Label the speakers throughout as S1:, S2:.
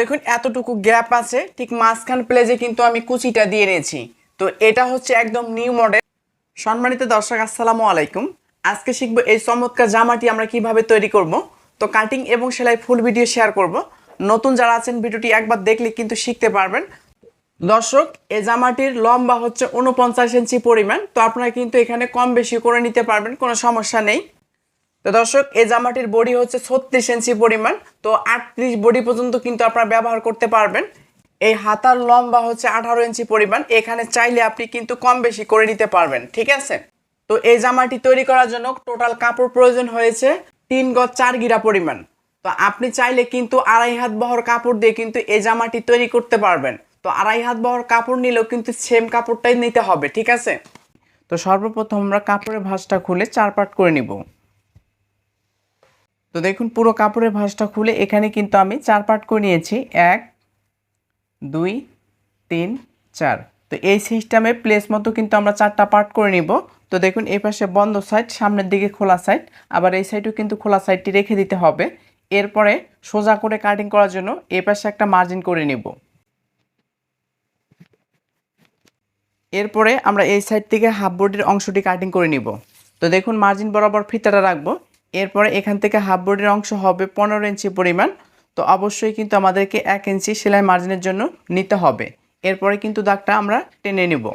S1: দেখুন, এতটুকু গ্যাপ আছে। ঠিক মাঝখান প্লেজে কিন্তু আমি কুচিটা দিয়ে নিয়েছি। তো এটা হচ্ছে একদম নিউ মডেল সম্মানিত দর্শক, আসসালামু আলাইকুম। আজকে শিখব এই চমৎকার জামাটি আমরা কীভাবে তৈরি করব। তো কাটিং এবং সেলাই ফুল ভিডিও শেয়ার করব। নতুন যারা আছেন, ভিডিওটি একবার দেখলে কিন্তু শিখতে পারবেন। দর্শক, এই জামাটির লম্বা হচ্ছে উনপঞ্চাশ ইঞ্চি পরিমাণ। তো আপনারা কিন্তু এখানে কম বেশি করে নিতে পারবেন, কোনো সমস্যা নেই। তো দর্শক, এই জামাটির বডি হচ্ছে ছত্রিশ ইঞ্চি পরিমাণ। তো আটত্রিশ বডি পর্যন্ত কিন্তু আপনারা ব্যবহার করতে পারবেন। এই হাতার লম্বা হচ্ছে আঠারো ইঞ্চি পরিমাণ। এখানে চাইলে আপনি কিন্তু কম বেশি করে নিতে পারবেন, ঠিক আছে? তো এই জামাটি তৈরি করার জন্য টোটাল কাপড় প্রয়োজন হয়েছে তিন গজ চার গিরা পরিমাণ। তো আপনি চাইলে কিন্তু আড়াই হাত বহর কাপড় দিয়ে কিন্তু এই জামাটি তৈরি করতে পারবেন। তো আড়াই হাত বহর কাপড় নিলেও কিন্তু সেম কাপড়টাই নিতে হবে, ঠিক আছে? তো সর্বপ্রথম আমরা কাপড়ের ভাঁজটা খুলে চার পাট করে নিব। তো দেখুন, পুরো কাপড়ের ভাঁজটা খুলে এখানে কিন্তু আমি চার পার্ট করে নিয়েছি। এক, দুই, তিন, চার। তো এই সিস্টেমে প্লেস মতো কিন্তু আমরা চারটা পার্ট করে নিব। তো দেখুন, এই পাশে বন্ধ সাইড সামনের দিকে খোলা সাইড আবার এই সাইডও কিন্তু খোলা সাইডটি রেখে দিতে হবে। এরপরে সোজা করে কাটিং করার জন্য এই পাশে একটা মার্জিন করে নিব। এরপরে আমরা এই সাইড থেকে হাফ বডির অংশটি কাটিং করে নিব। তো দেখুন মার্জিন বরাবর ফিতাটা রাখব। এরপরে এখান থেকে হাফ বোর্ডের অংশ হবে পনেরো ইঞ্চি পরিমাণ। তো অবশ্যই কিন্তু আমাদেরকে এক ইঞ্চি সেলাই মার্জিনের জন্য নিতে হবে। এরপরে কিন্তু দাগটা আমরা টেনে নেব।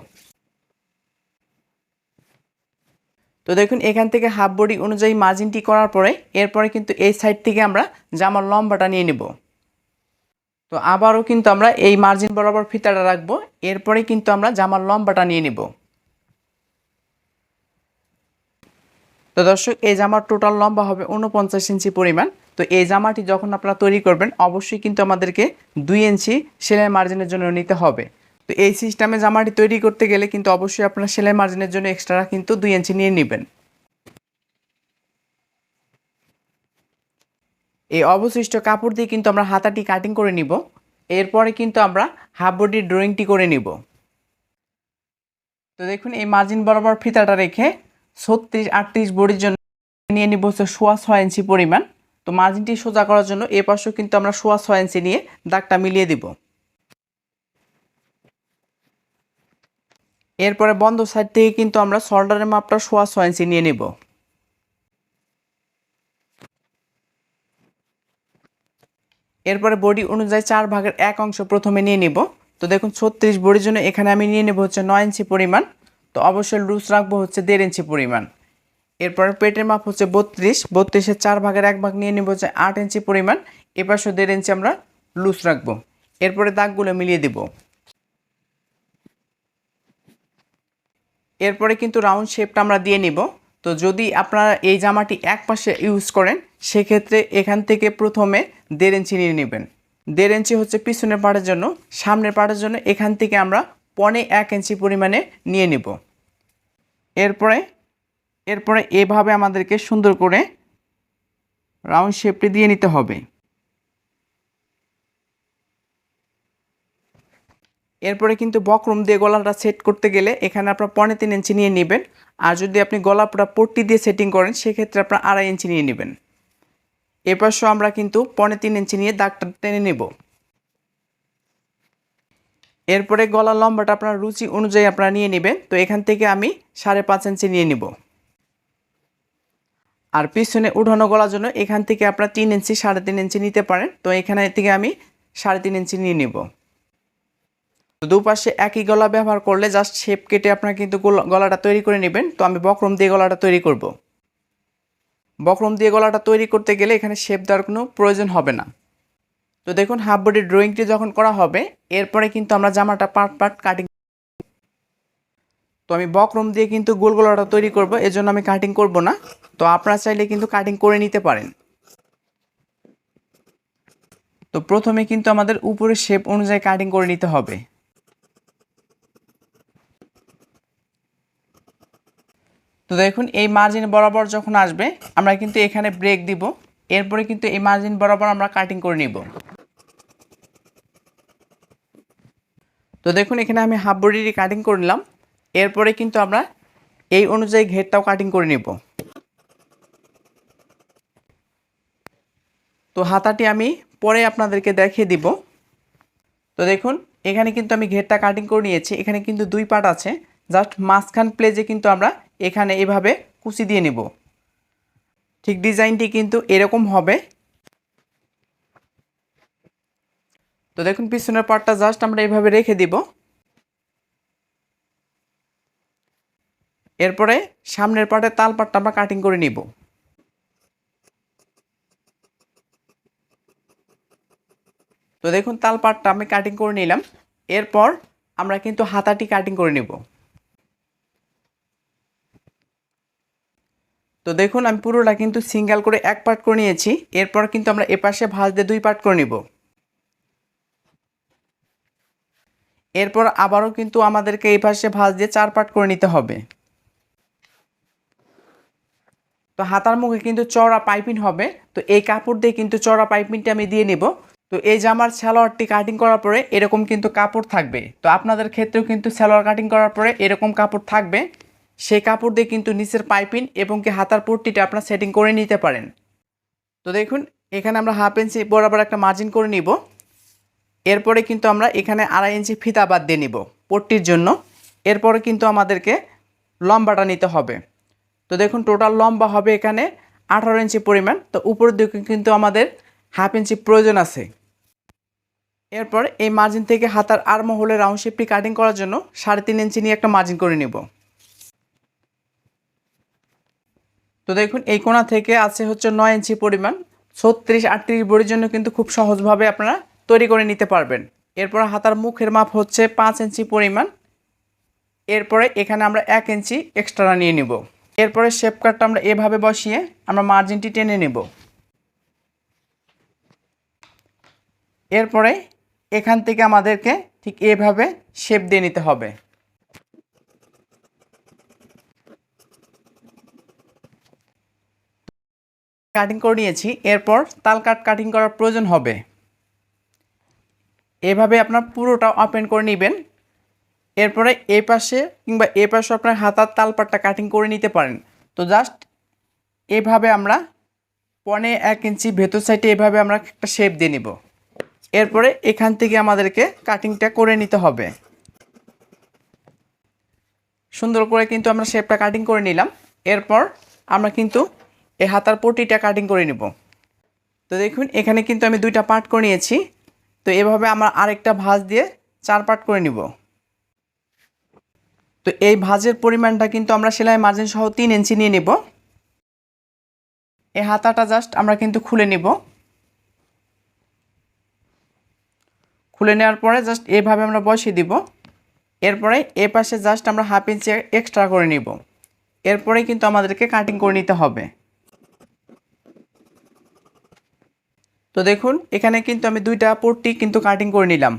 S1: তো দেখুন, এখান থেকে হাফ বডি অনুযায়ী মার্জিনটি করার পরে এরপরে কিন্তু এই সাইড থেকে আমরা জামার লম্বাটা নিয়ে নেব। তো আবারও কিন্তু আমরা এই মার্জিন বরাবর ফিতাটা রাখব। এরপরে কিন্তু আমরা জামার লম্বাটা নিয়ে নেব। তো দর্শক, এই জামার টোটাল লম্বা হবে উনপঞ্চাশ ইঞ্চি পরিমাণ। তো এই জামাটি যখন আপনারা তৈরি করবেন, অবশ্যই কিন্তু আমাদেরকে দুই ইঞ্চি সেলাই মার্জিনের জন্য নিতে হবে। তো এই সিস্টেমে জামাটি তৈরি করতে গেলে কিন্তু অবশ্যই আপনারা সেলাই মার্জিনের জন্য এক্সট্রা কিন্তু দুই ইঞ্চি নিয়ে নেবেন। এই অবশিষ্ট কাপড় দিয়ে কিন্তু আমরা হাতাটি কাটিং করে নিব। এরপরে কিন্তু আমরা হাফ বডির ড্রয়িংটি করে নিব। তো দেখুন, এই মার্জিন বরাবর ফিতাটা রেখে ছত্রিশ, আটত্রিশ বডির জন্য নিয়ে নিব হচ্ছে সোয়া ছয় ইঞ্চি পরিমাণ। তো মার্জিনটি সোজা করার জন্য এ পাশেও কিন্তু আমরা সোয়া ছয় ইঞ্চি নিয়ে দাগটা মিলিয়ে দিব। এরপরে বন্ধ সাইড থেকে কিন্তু আমরা শোল্ডারের মাপটা সোয়া ছয় ইঞ্চি নিয়ে নিব। এরপরে বডি অনুযায়ী চার ভাগের এক অংশ প্রথমে নিয়ে নিব। তো দেখুন, ছত্রিশ বডির জন্য এখানে আমি নিয়ে নেব হচ্ছে নয় ইঞ্চি পরিমাণ। তো অবশ্যই লুজ রাখব হচ্ছে দেড় ইঞ্চি পরিমাণ। এরপরে পেটের মাপ হচ্ছে বত্রিশ বত্রিশের চার ভাগের এক ভাগ নিয়ে নেব হচ্ছে আট ইঞ্চি পরিমাণ এপাশে দেড় ইঞ্চি আমরা লুজ রাখব। এরপরে দাগগুলো মিলিয়ে দিব। এরপরে কিন্তু রাউন্ড শেপটা আমরা দিয়ে নিব। তো যদি আপনারা এই জামাটি এক পাশে ইউজ করেন, সেক্ষেত্রে এখান থেকে প্রথমে দেড় ইঞ্চি নিয়ে নেবেন। দেড় ইঞ্চি হচ্ছে পিছনের পাড়ের জন্য, সামনের পাড়ের জন্য এখান থেকে আমরা পনে এক ইঞ্চি পরিমাণে নিয়ে নেব। এরপরে এরপরে এভাবে আমাদেরকে সুন্দর করে রাউন্ড শেপটি দিয়ে নিতে হবে। এরপরে কিন্তু বক্রম দিয়ে গলাটা সেট করতে গেলে এখানে আপনার পনে তিন ইঞ্চি নিয়ে নেবেন। আর যদি আপনি গলাটা পট্টি দিয়ে সেটিং করেন, সেক্ষেত্রে আপনার আড়াই ইঞ্চি নিয়ে নেবেন। এপাশও আমরা কিন্তু পনে তিন ইঞ্চি নিয়ে দাগটা টেনে নেব। এরপরে গলার লম্বাটা আপনার রুচি অনুযায়ী আপনারা নিয়ে নেবেন। তো এখান থেকে আমি সাড়ে পাঁচ ইঞ্চি নিয়ে নিব। আর পিছনে উঠানো গলার জন্য এখান থেকে আপনার তিন ইঞ্চি, সাড়ে তিন ইঞ্চি নিতে পারেন। তো এখানে থেকে আমি সাড়ে তিন ইঞ্চি নিয়ে নেব। দুপাশে একই গলা ব্যবহার করলে জাস্ট শেপ কেটে আপনারা কিন্তু গলাটা তৈরি করে নেবেন। তো আমি বক্রম দিয়ে গলাটা তৈরি করব। বক্রম দিয়ে গলাটা তৈরি করতে গেলে এখানে শেপ দেওয়ার কোনো প্রয়োজন হবে না। তো দেখুন হাফ বডির ড্রয়িংটি যখন করা হবে, এরপরে কিন্তু আমরা জামাটা পার্ট পার্ট কাটিং তো আমি বক্রম দিয়ে কিন্তু গোল গলাটা তৈরি করব, এজন্য আমি কাটিং করব না। তো আপনারা চাইলে কিন্তু কাটিং করে নিতে পারেন। তো প্রথমে কিন্তু আমাদের উপরের শেপ অনুযায়ী কাটিং করে নিতে হবে। তো দেখুন, এই মার্জিন বরাবর যখন আসবে, আমরা কিন্তু এখানে ব্রেক দিব। এরপরে কিন্তু এই মার্জিন বরাবর আমরা কাটিং করে নিব। তো দেখুন, এখানে আমি হাফ বডিটি কাটিং করে নিলাম। এরপরে কিন্তু আমরা এই অনুযায়ী ঘেরটাও কাটিং করে নেব। তো হাতাটি আমি পরে আপনাদেরকে দেখিয়ে দিব। তো দেখুন, এখানে কিন্তু আমি ঘেরটা কাটিং করে নিয়েছি। এখানে কিন্তু দুই পার্ট আছে। জাস্ট মাঝখান প্লেজে কিন্তু আমরা এখানে এভাবে কুচি দিয়ে নেব। ঠিক ডিজাইনটি কিন্তু এরকম হবে। তো দেখুন, পিছনের পার্টটা জাস্ট আমরা এভাবে রেখে দিব। এরপরে সামনের পার্টের তাল পাটটা আমরা কাটিং করে নিব। তো দেখুন, তাল পাটটা আমি কাটিং করে নিলাম। এরপর আমরা কিন্তু হাতাটি কাটিং করে নেব। তো দেখুন, আমি পুরোটা কিন্তু সিঙ্গেল করে এক পার্ট করে নিয়েছি। এরপর কিন্তু আমরা এপাশে ভাঁজ দিয়ে দুই পার্ট করে নিব। এরপর আবারও কিন্তু আমাদেরকে এই পাশে ভাঁজ দিয়ে চার পার্ট করে নিতে হবে। তো হাতার মুখে কিন্তু চড়া পাইপিং হবে। তো এই কাপড় দিয়ে কিন্তু চড়া পাইপিংটা আমি দিয়ে নিব। তো এই জামার সালোয়ারটি কাটিং করার পরে এরকম কিন্তু কাপড় থাকবে। তো আপনাদের ক্ষেত্রেও কিন্তু সালোয়ার কাটিং করার পরে এরকম কাপড় থাকবে। সেই কাপড় দিয়ে কিন্তু নিচের পাইপিং এবং কি হাতার পট্টিটা আপনার সেটিং করে নিতে পারেন। তো দেখুন, এখানে আমরা হাফ ইঞ্চি বরাবর একটা মার্জিন করে নিব। এরপরে কিন্তু আমরা এখানে আড়াই ইঞ্চি ফিতা বাদ দিয়ে নিব পট্টির জন্য। এরপরে কিন্তু আমাদেরকে লম্বাটা নিতে হবে। তো দেখুন টোটাল লম্বা হবে এখানে আঠারো ইঞ্চি পরিমাণ। তো উপরের দিকে কিন্তু আমাদের হাফ ইঞ্চি প্রয়োজন আছে। এরপর এই মার্জিন থেকে হাতার আর মহলে রাউন্ড শেপটি কাটিং করার জন্য সাড়ে তিন ইঞ্চি নিয়ে একটা মার্জিন করে নেব। তো দেখুন, এই কোণা থেকে আছে হচ্ছে নয় ইঞ্চি পরিমাণ। ছত্রিশ আটত্রিশ বড়ির জন্য কিন্তু খুব সহজভাবে আপনারা তৈরি করে নিতে পারবেন। এরপর হাতার মুখের মাপ হচ্ছে পাঁচ ইঞ্চি পরিমাণ। এরপরে এখানে আমরা এক ইঞ্চি এক্সট্রা নিয়ে নিব। এরপরে শেপ কাটটা আমরা এভাবে বসিয়ে আমরা মার্জিনটি টেনে নেব। এরপরে এখান থেকে আমাদেরকে ঠিক এভাবে শেপ দিয়ে নিতে হবে। কাটিং করে নিয়েছি, এরপর তাল কাট কাটিং করার প্রয়োজন হবে। এভাবে আপনার পুরোটা ওপেন করে নেবেন। এরপরে এই পাশে কিংবা এ পাশে আপনার হাতার তালপাটটা কাটিং করে নিতে পারেন। তো জাস্ট এভাবে আমরা পনে এক ইঞ্চি ভেতর সাইডে এভাবে আমরা একটা শেপ দিয়ে নিব। এরপরে এখান থেকে আমাদেরকে কাটিংটা করে নিতে হবে। সুন্দর করে কিন্তু আমরা শেপটা কাটিং করে নিলাম। এরপর আমরা কিন্তু এই হাতার পটিটা কাটিং করে নিব। তো দেখুন, এখানে কিন্তু আমি দুইটা পার্ট করে নিয়েছি। তো এভাবে আমরা আরেকটা ভাঁজ দিয়ে চার পার্ট করে নিব। তো এই ভাঁজের পরিমাণটা কিন্তু আমরা সেলাই মার্জিন সহ তিন ইঞ্চি নিয়ে নিব। এই হাতাটা জাস্ট আমরা কিন্তু খুলে নিব। খুলে নেওয়ার পরে জাস্ট এভাবে আমরা বসিয়ে দিব। এরপরে এ পাশে জাস্ট আমরা হাফ ইঞ্চি এক্সট্রা করে নিব। এরপরে কিন্তু আমাদেরকে কাটিং করে নিতে হবে। তো দেখুন, এখানে কিন্তু আমি দুইটা পট্টি কিন্তু কাটিং করে নিলাম।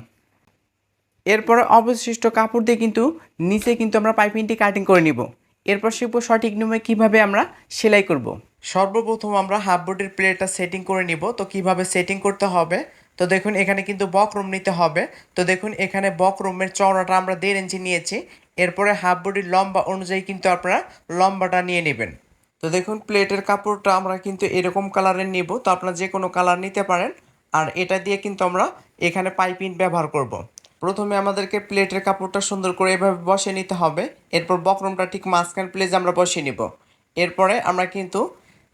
S1: এরপরে অবশিষ্ট কাপড় দিয়ে কিন্তু নিচে কিন্তু আমরা পাইপিংটি কাটিং করে নিব। এরপর শিখব সঠিক নিয়মে কীভাবে আমরা সেলাই করব। সর্বপ্রথম আমরা হাফ বোর্ডের প্লেটটা সেটিং করে নিব। তো কীভাবে সেটিং করতে হবে? তো দেখুন, এখানে কিন্তু বক রুম নিতে হবে। তো দেখুন, এখানে বক রুমের চওড়াটা আমরা দেড় ইঞ্চি নিয়েছি। এরপরে হাফ বডির লম্বা অনুযায়ী কিন্তু আপনারা লম্বাটা নিয়ে নেবেন। তো দেখুন, প্লেটের কাপড়টা আমরা কিন্তু এরকম কালারের নিব। তো আপনারা যে কোনো কালার নিতে পারেন। আর এটা দিয়ে কিন্তু আমরা এখানে পাইপিং ব্যবহার করব। প্রথমে আমাদেরকে প্লেটের কাপড়টা সুন্দর করে এভাবে বসিয়ে নিতে হবে। এরপর বকরমটা ঠিক মাঝখান প্লেজে আমরা বসিয়ে নিব। এরপরে আমরা কিন্তু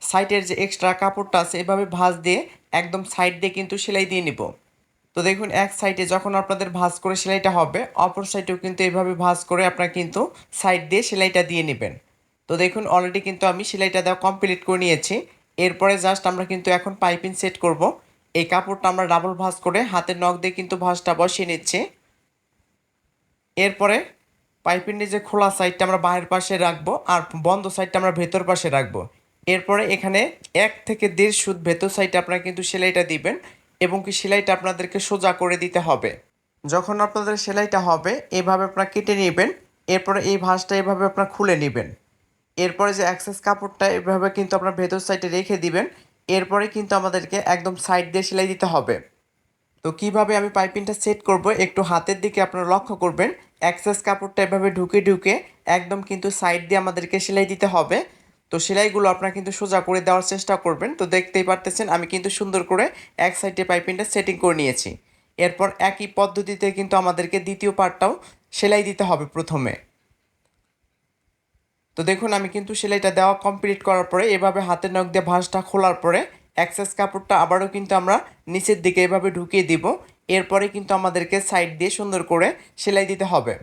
S1: সাইডের যে এক্সট্রা কাপড়টা আছে, এভাবে ভাঁজ দিয়ে একদম সাইড দিয়ে কিন্তু সেলাই দিয়ে নিব। তো দেখুন, এক সাইডে যখন আপনাদের ভাঁজ করে সেলাইটা হবে, অপর সাইডেও কিন্তু এভাবে ভাঁজ করে আপনারা কিন্তু সাইড দিয়ে সেলাইটা দিয়ে নেবেন। তো দেখুন অলরেডি কিন্তু আমি সেলাইটা দেওয়া কমপ্লিট করে নিয়েছি। এরপরে জাস্ট আমরা কিন্তু এখন পাইপিং সেট করব। এই কাপড়টা আমরা ডাবল ভাঁজ করে হাতের নখ দিয়ে কিন্তু ভাঁজটা বসিয়ে নিচ্ছি। এরপরে পাইপিংয়ের যে খোলা সাইডটা আমরা বাইরের পাশে রাখব আর বন্ধ সাইডটা আমরা ভেতর পাশে রাখব। এরপরে এখানে এক থেকে দেড় সুদ ভেতর সাইডে আপনারা কিন্তু সেলাইটা দিবেন এবং কি সেলাইটা আপনাদেরকে সোজা করে দিতে হবে। যখন আপনাদের সেলাইটা হবে, এভাবে আপনারা কেটে নেবেন। এরপরে এই ভাঁজটা এভাবে আপনারা খুলে নেবেন। এরপরে যে অ্যাক্সেস কাপড়টা এভাবে কিন্তু আপনার ভেতর সাইডে রেখে দিবেন, এরপরে কিন্তু আমাদেরকে একদম সাইড দিয়ে সেলাই দিতে হবে। তো কীভাবে আমি পাইপিংটা সেট করব, একটু হাতের দিকে আপনারা লক্ষ্য করবেন অ্যাক্সেস কাপড়টা এভাবে ঢুকে ঢুকে একদম কিন্তু সাইড দিয়ে আমাদেরকে সেলাই দিতে হবে। তো সেলাইগুলো আপনারা কিন্তু সোজা করে দেওয়ার চেষ্টা করবেন। তো দেখতেই পারতেছেন, আমি কিন্তু সুন্দর করে এক সাইডে পাইপিংটা সেটিং করে নিয়েছি। এরপর একই পদ্ধতিতে কিন্তু আমাদেরকে দ্বিতীয় পার্টটাও সেলাই দিতে হবে প্রথমে। তো দেখুন, আমি কিন্তু সেলাইটা দেওয়া কমপ্লিট করার পরে এভাবে হাতের নখ দিয়ে ভাঁজটা খোলার পরে অ্যাক্সেস কাপড়টা আবারও কিন্তু আমরা নিচের দিকে এভাবে ঢুকিয়ে দিব। এরপরে কিন্তু আমাদেরকে সাইড দিয়ে সুন্দর করে সেলাই দিতে হবে।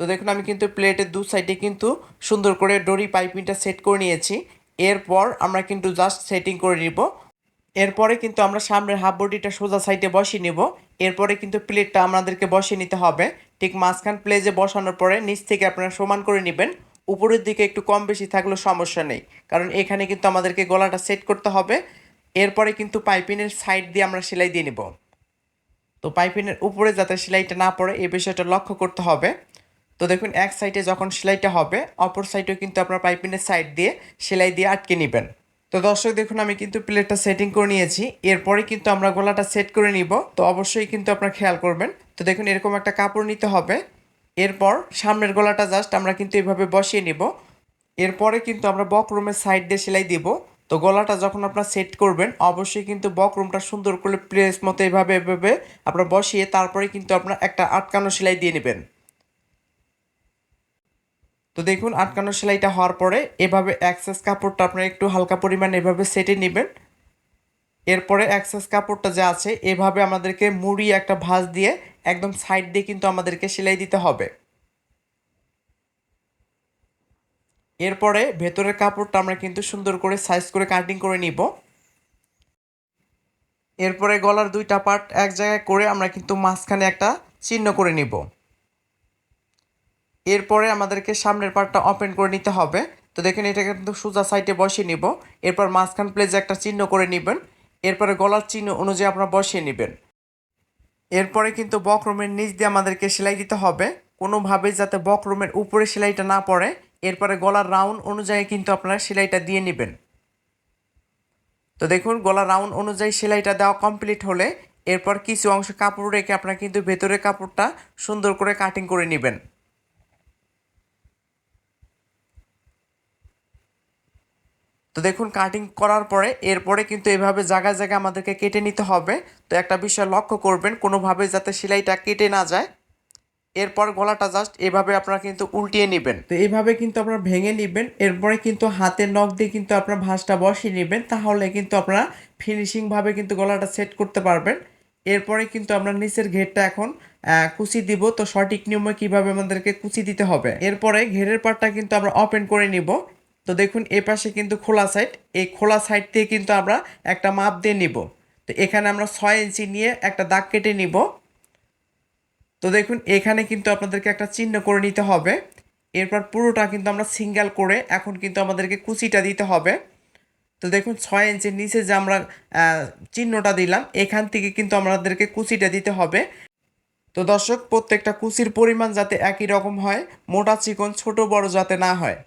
S1: তো দেখুন, আমি কিন্তু প্লেটের দু সাইডে কিন্তু সুন্দর করে ডরি পাইপিংটা সেট করে নিয়েছি। এরপর আমরা কিন্তু জাস্ট সেটিং করে নিব। এরপরে কিন্তু আমরা সামনের হাফ বডিটা সোজা সাইডে বসিয়ে নিব। এরপরে কিন্তু প্লেটটা আমাদেরকে বসিয়ে নিতে হবে। ঠিক মাঝখান প্লেজে বসানোর পরে নিচ থেকে আপনারা সমান করে নেবেন। উপরের দিকে একটু কম বেশি থাকলেও সমস্যা নেই। কারণ এখানে কিন্তু আমাদেরকে গলাটা সেট করতে হবে। এরপরে কিন্তু পাইপিনের সাইড দিয়ে আমরা সেলাই দিয়ে নেব। তো পাইপিনের উপরে যাতে সেলাইটা না পড়ে, এই বিষয়টা লক্ষ্য করতে হবে। তো দেখুন, এক সাইডে যখন সেলাইটা হবে, অপর সাইডেও কিন্তু আপনার পাইপিনের সাইড দিয়ে সেলাই দিয়ে আটকে নেবেন। তো দর্শক, দেখুন, আমি কিন্তু প্লেটটা সেটিং করে নিয়েছি। এরপরে কিন্তু আমরা গলাটা সেট করে নিব। তো অবশ্যই কিন্তু আপনার খেয়াল করবেন। তো দেখুন, এরকম একটা কাপড় নিতে হবে। এরপর সামনের গলাটা জাস্ট আমরা কিন্তু এভাবে বসিয়ে নিব। এরপরে কিন্তু আমরা বকরুমের সাইড দিয়ে সেলাই দিব। তো গলাটা যখন আপনারা সেট করবেন, অবশ্যই কিন্তু বকরুমটা সুন্দর করে প্লেস মতো এভাবে এভাবে আপনারা বসিয়ে তারপরে কিন্তু আপনারা একটা আটকানো সেলাই দিয়ে নেবেন। তো দেখুন, আটকানো সেলাইটা হওয়ার পরে এভাবে অ্যাক্সেস কাপড়টা আপনারা একটু হালকা পরিমাণ এভাবে সেটে নেবেন। এরপরে অ্যাক্সেস কাপড়টা যা আছে, এভাবে আমাদেরকে মুড়ি একটা ভাঁজ দিয়ে একদম সাইড দিয়ে কিন্তু আমাদেরকে সেলাই দিতে হবে। এরপরে ভেতরের কাপড়টা আমরা কিন্তু সুন্দর করে সাইজ করে কাটিং করে নিব। এরপরে গলার দুইটা পার্ট এক জায়গায় করে আমরা কিন্তু মাঝখানে একটা চিহ্ন করে নিব। এরপরে আমাদেরকে সামনের পার্টটা ওপেন করে নিতে হবে। তো দেখেন এটা কিন্তু সোজা সাইডে বসিয়ে নিব। এরপর মাঝখান প্লেজে একটা চিহ্ন করে নেবেন। এরপরে গলার চিহ্ন অনুযায়ী আপনারা বসিয়ে নেবেন। এরপরে কিন্তু বক্রমের নিচ দিয়ে আমাদেরকে সেলাই দিতে হবে। কোনোভাবেই যাতে বক্রমের উপরে সেলাইটা না পড়ে, এরপরে গলার রাউন্ড অনুযায়ী কিন্তু আপনারা সেলাইটা দিয়ে নেবেন। তো দেখুন গলা রাউন্ড অনুযায়ী সেলাইটা দেওয়া কমপ্লিট হলে এরপর কিছু অংশ কাপড় রেখে আপনারা কিন্তু ভেতরের কাপড়টা সুন্দর করে কাটিং করে নেবেন। তো দেখুন কাটিং করার পরে এরপরে কিন্তু এভাবে জায়গায় জায়গায় আমাদেরকে কেটে নিতে হবে। তো একটা বিষয় লক্ষ্য করবেন, কোনোভাবে যাতে সেলাইটা কেটে না যায়। এরপর গলাটা জাস্ট এভাবে আপনারা কিন্তু উল্টিয়ে নেবেন। তো এভাবে কিন্তু আপনারা ভেঙে নেবেন, এরপরে কিন্তু হাতের নখ দিয়ে কিন্তু আপনারা ভাঁজটা বসিয়ে নেবেন, তাহলে কিন্তু আপনারা ফিনিশিংভাবে কিন্তু গলাটা সেট করতে পারবেন। এরপরে কিন্তু আমরা নিচের ঘেরটা এখন কুচি দিব। তো সঠিক নিয়মে কীভাবে আমাদেরকে কুচি দিতে হবে? এরপরে ঘেরের পাটটা কিন্তু আমরা ওপেন করে নিব। তো দেখুন, এ পাশে কিন্তু খোলা সাইড এই খোলা সাইড দিয়ে কিন্তু আমরা একটা মাপ দিয়ে নিব। তো এখানে আমরা ছয় ইঞ্চি নিয়ে একটা দাগ কেটে নিব। তো দেখুন, এখানে কিন্তু আপনাদেরকে একটা চিহ্ন করে নিতে হবে। এরপর পুরোটা কিন্তু আমরা সিঙ্গেল করে এখন কিন্তু আমাদেরকে কুচিটা দিতে হবে। তো দেখুন, ছয় ইঞ্চির নিচে যে আমরা চিহ্নটা দিলাম, এখান থেকে কিন্তু আমাদেরকে কুচিটা দিতে হবে। তো দর্শক, প্রত্যেকটা কুচির পরিমাণ যাতে একই রকম হয়, মোটা চিকন ছোট বড় যাতে না হয়।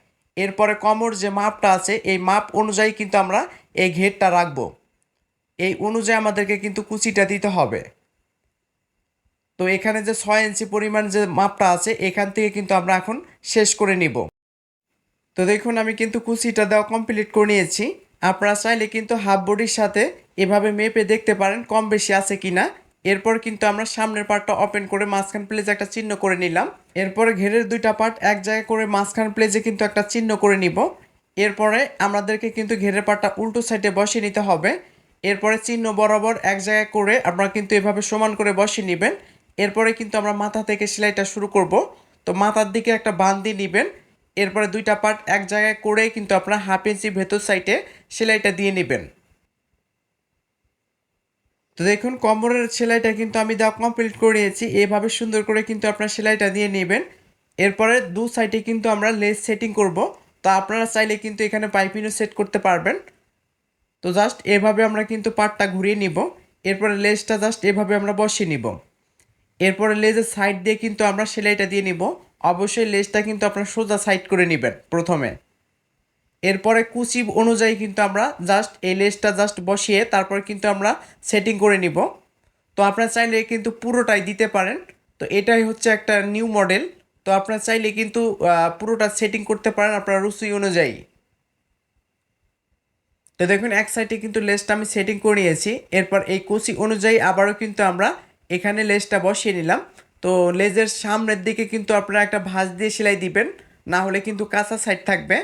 S1: এরপরে কমর যে মাপটা আছে, এই মাপ অনুযায়ী কিন্তু আমরা এই ঘেরটা রাখব। এই অনুযায়ী আমাদেরকে কিন্তু কুচিটা দিতে হবে। তো এখানে যে ছয় ইঞ্চি পরিমাণ যে মাপটা আছে, এখান থেকে কিন্তু আমরা এখন শেষ করে নিব। তো দেখুন, আমি কিন্তু কুচিটা দেওয়া কমপ্লিট করে নিয়েছি। আপনারা চাইলে কিন্তু হাফ বডির সাথে এভাবে মেপে দেখতে পারেন কম বেশি আছে কিনা। এরপর কিন্তু আমরা সামনের পার্টটা ওপেন করে মাঝখান প্লেজে একটা চিহ্ন করে নিলাম। এরপরে ঘেরের দুইটা পার্ট এক জায়গায় করে মাঝখান প্লেজে কিন্তু একটা চিহ্ন করে নিব। এরপরে আমাদেরকে কিন্তু ঘেরের পার্টটা উল্টো সাইডে বসিয়ে নিতে হবে। এরপরে চিহ্ন বরাবর এক জায়গায় করে আপনারা কিন্তু এভাবে সমান করে বসিয়ে নেবেন। এরপরে কিন্তু আমরা মাথা থেকে সেলাইটা শুরু করব। তো মাথার দিকে একটা বান দিয়ে নেবেন। এরপরে দুইটা পার্ট এক জায়গায় করে কিন্তু আপনারা হাফ ইঞ্চি ভেতর সাইডে সেলাইটা দিয়ে নেবেন। তো দেখুন, কম্বরের সেলাইটা কিন্তু আমি দেওয়া কমপ্লিট করে নিয়েছি। এভাবে সুন্দর করে কিন্তু আপনারা সেলাইটা দিয়ে নেবেন। এরপরে দু সাইডে কিন্তু আমরা লেস সেটিং করব। তো আপনারা চাইলে কিন্তু এখানে পাইপিনও সেট করতে পারবেন। তো জাস্ট এভাবে আমরা কিন্তু পাটটা ঘুরিয়ে নিব। এরপরে লেসটা জাস্ট এভাবে আমরা বসিয়ে নিব। এরপরে লেজের সাইড দিয়ে কিন্তু আমরা সেলাইটা দিয়ে নিব। অবশ্যই লেজটা কিন্তু আপনার সোজা সাইড করে নেবেন প্রথমে। এরপরে কুচি অনুযায়ী কিন্তু আমরা জাস্ট এই লেসটা জাস্ট বসিয়ে তারপর কিন্তু আমরা সেটিং করে নিব। তো আপনারা চাইলে কিন্তু পুরোটাই দিতে পারেন। তো এটাই হচ্ছে একটা নিউ মডেল তো আপনারা চাইলে কিন্তু পুরোটা সেটিং করতে পারেন আপনার রুচি অনুযায়ী। তো দেখুন, এক সাইডে কিন্তু লেসটা আমি সেটিং করে নিয়েছি। এরপর এই কুচি অনুযায়ী আবারও কিন্তু আমরা এখানে লেজটা বসিয়ে নিলাম। তো লেজের সামনের দিকে কিন্তু আপনারা একটা ভাঁজ দিয়ে সেলাই দিবেন। না হলে কিন্তু কাঁচা সাইড থাকবে।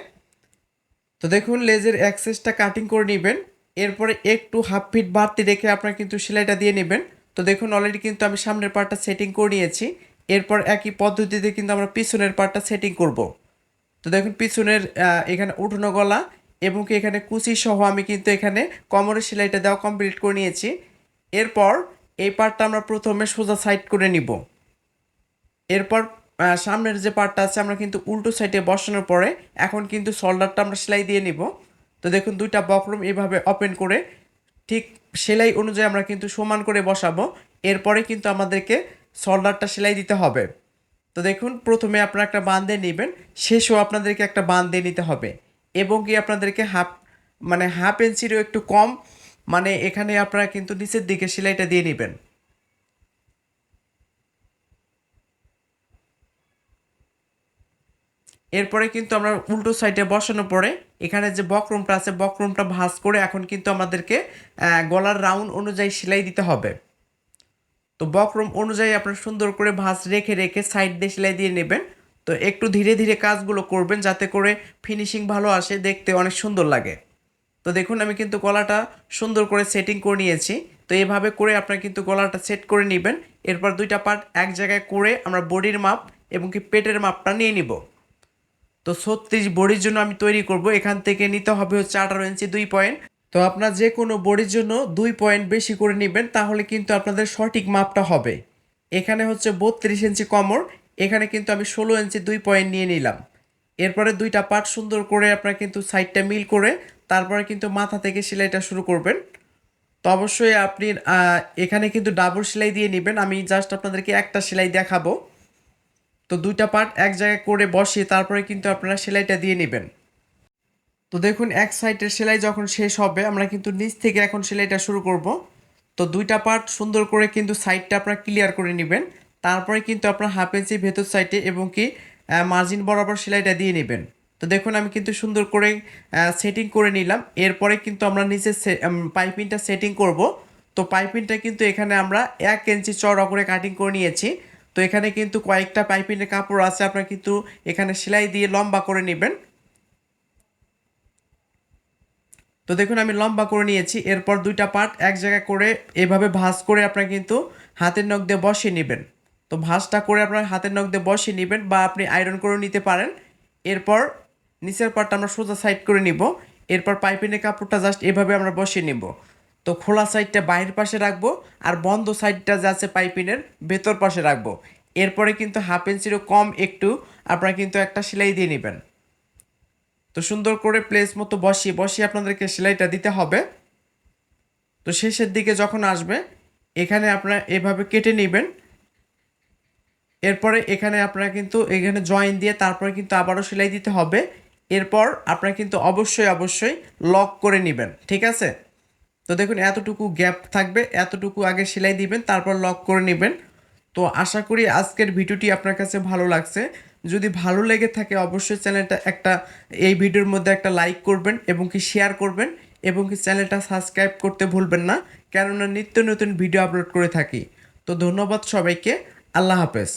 S1: তো দেখুন লেজের অ্যাক্সেসটা কাটিং করে নেবেন। এরপরে একটু হাফ ফিট বাড়তি রেখে আপনারা কিন্তু সেলাইটা দিয়ে নেবেন। তো দেখুন অলরেডি কিন্তু আমি সামনের পার্টটা সেটিং করে নিয়েছি। এরপর একই পদ্ধতিতে কিন্তু আমরা পিছনের পার্টটা সেটিং করব। তো দেখুন, পিছনের এখানে উঠোনো গলা এবং এখানে কুচি সহ আমি কিন্তু এখানে কোমরের সেলাইটা দেওয়া কমপ্লিট করে নিয়েছি। এরপর এই পার্টটা আমরা প্রথমে সোজা সাইড করে নিব। এরপর সামনের যে পার্টটা আছে, আমরা কিন্তু উল্টো সাইডে বসানোর পরে এখন কিন্তু শোল্ডারটা আমরা সেলাই দিয়ে নিব। তো দেখুন, দুইটা বকরম এভাবে ওপেন করে ঠিক সেলাই অনুযায়ী আমরা কিন্তু সমান করে বসাবো। এরপরে কিন্তু আমাদেরকে শোল্ডারটা সেলাই দিতে হবে। তো দেখুন, প্রথমে আপনারা একটা বান দিয়ে নেবেন, শেষও আপনাদেরকে একটা বান দিয়ে নিতে হবে। এবং কি আপনাদেরকে হাফ মানে হাফ ইঞ্চিরও একটু কম মানে এখানে আপনারা কিন্তু নিচের দিকে সেলাইটা দিয়ে নেবেন। এরপরে কিন্তু আমরা উল্টো সাইডে বসানো পরে এখানে যে বক্রমটা আছে বক্রমটা ভাঁজ করে এখন কিন্তু আমাদেরকে গলার রাউন্ড অনুযায়ী সেলাই দিতে হবে। তো বক্রম অনুযায়ী আপনারা সুন্দর করে ভাঁজ রেখে রেখে সাইড দিয়ে সেলাই দিয়ে নেবেন। তো একটু ধীরে ধীরে কাজগুলো করবেন যাতে করে ফিনিশিং ভালো আসে, দেখতে অনেক সুন্দর লাগে। তো দেখুন, আমি কিন্তু গলাটা সুন্দর করে সেটিং করে নিয়েছি। তো এভাবে করে আপনারা কিন্তু গলাটা সেট করে নেবেন। এরপর দুইটা পার্ট এক জায়গায় করে আমরা বডির মাপ এবং কি পেটের মাপটা নিয়ে নিব। তো ছত্রিশ বডির জন্য আমি তৈরি করব। এখান থেকে নিতে হবে হচ্ছে আঠারো ইঞ্চি দুই পয়েন্ট। তো আপনার যে কোনো বডির জন্য দুই পয়েন্ট বেশি করে নেবেন, তাহলে কিন্তু আপনাদের সঠিক মাপটা হবে। এখানে হচ্ছে বত্রিশ ইঞ্চি কমর, এখানে কিন্তু আমি ষোলো ইঞ্চি দুই পয়েন্ট নিয়ে নিলাম। এরপরে দুইটা পার্ট সুন্দর করে আপনারা কিন্তু সাইডটা মিল করে তারপরে কিন্তু মাথা থেকে সেলাইটা শুরু করবেন। তো অবশ্যই আপনি এখানে কিন্তু ডাবল সেলাই দিয়ে নেবেন। আমি জাস্ট আপনাদেরকে একটা সেলাই দেখাবো। তো দুইটা পার্ট এক জায়গায় করে বসিয়ে তারপরে কিন্তু আপনারা সেলাইটা দিয়ে নেবেন। তো দেখুন, এক সাইডের সেলাই যখন শেষ হবে, আমরা কিন্তু নিচ থেকে এখন সেলাইটা শুরু করব। তো দুইটা পার্ট সুন্দর করে কিন্তু সাইডটা আপনারা ক্লিয়ার করে নেবেন। তারপরে কিন্তু আপনার হাফ ইঞ্চি ভেতর সাইডে এবং কি মার্জিন বরাবর সেলাইটা দিয়ে নেবেন। তো দেখুন, আমি কিন্তু সুন্দর করে সেটিং করে নিলাম। এরপরে কিন্তু আমরা নিচে পাইপিংটা সেটিং করব। তো পাইপিংটা কিন্তু এখানে আমরা এক ইঞ্চি চড়া করে কাটিং করে নিয়েছি। তো এখানে কিন্তু কয়েকটা পাইপিংয়ের কাপড় আছে, আপনারা কিন্তু এখানে সেলাই দিয়ে লম্বা করে নেবেন। তো দেখুন, আমি লম্বা করে নিয়েছি, এরপর দুইটা পার্ট এক জায়গায় করে এভাবে ভাঁজ করে আপনারা কিন্তু হাতের নখ দিয়ে বসিয়ে নেবেন। তো ভাঁজটা করে আপনার হাতের নখ দিয়ে বসিয়ে নেবেন বা আপনি আয়রন করে নিতে পারেন। এরপর নিচের পার্টটা আমরা সোজা সাইড করে নিব। এরপর পাইপিনের কাপড়টা জাস্ট এভাবে আমরা বসিয়ে নিব। তো খোলা সাইডটা বাইরের পাশে রাখব আর বন্ধ সাইডটা যা আছে পাইপিনের ভেতর পাশে রাখব। এরপরে কিন্তু হাফ ইঞ্চিরও কম একটু আপনারা কিন্তু একটা সেলাই দিয়ে নেবেন। তো সুন্দর করে প্লেস মতো বসিয়ে বসিয়ে আপনাদেরকে সেলাইটা দিতে হবে। তো শেষের দিকে যখন আসবে, এখানে আপনারা এভাবে কেটে নেবেন। এরপরে এখানে আপনারা কিন্তু এখানে জয়েন দিয়ে তারপরে কিন্তু আবারও সেলাই দিতে হবে। এরপর আপনারা কিন্তু অবশ্যই অবশ্যই লক করে নেবেন, ঠিক আছে? তো দেখুন, এতটুকু গ্যাপ থাকবে, এতটুকু আগে সেলাই দিবেন, তারপর লক করে নেবেন। তো আশা করি আজকের ভিডিওটি আপনার কাছে ভালো লাগছে। যদি ভালো লেগে থাকে, অবশ্যই চ্যানেলটা একটা, এই ভিডিওর মধ্যে একটা লাইক করবেন এবং কি শেয়ার করবেন এবং কি চ্যানেলটা সাবস্ক্রাইব করতে ভুলবেন না, কেননা নিত্য নতুন ভিডিও আপলোড করে থাকি। তো ধন্যবাদ সবাইকে, আল্লাহ হাফেজ।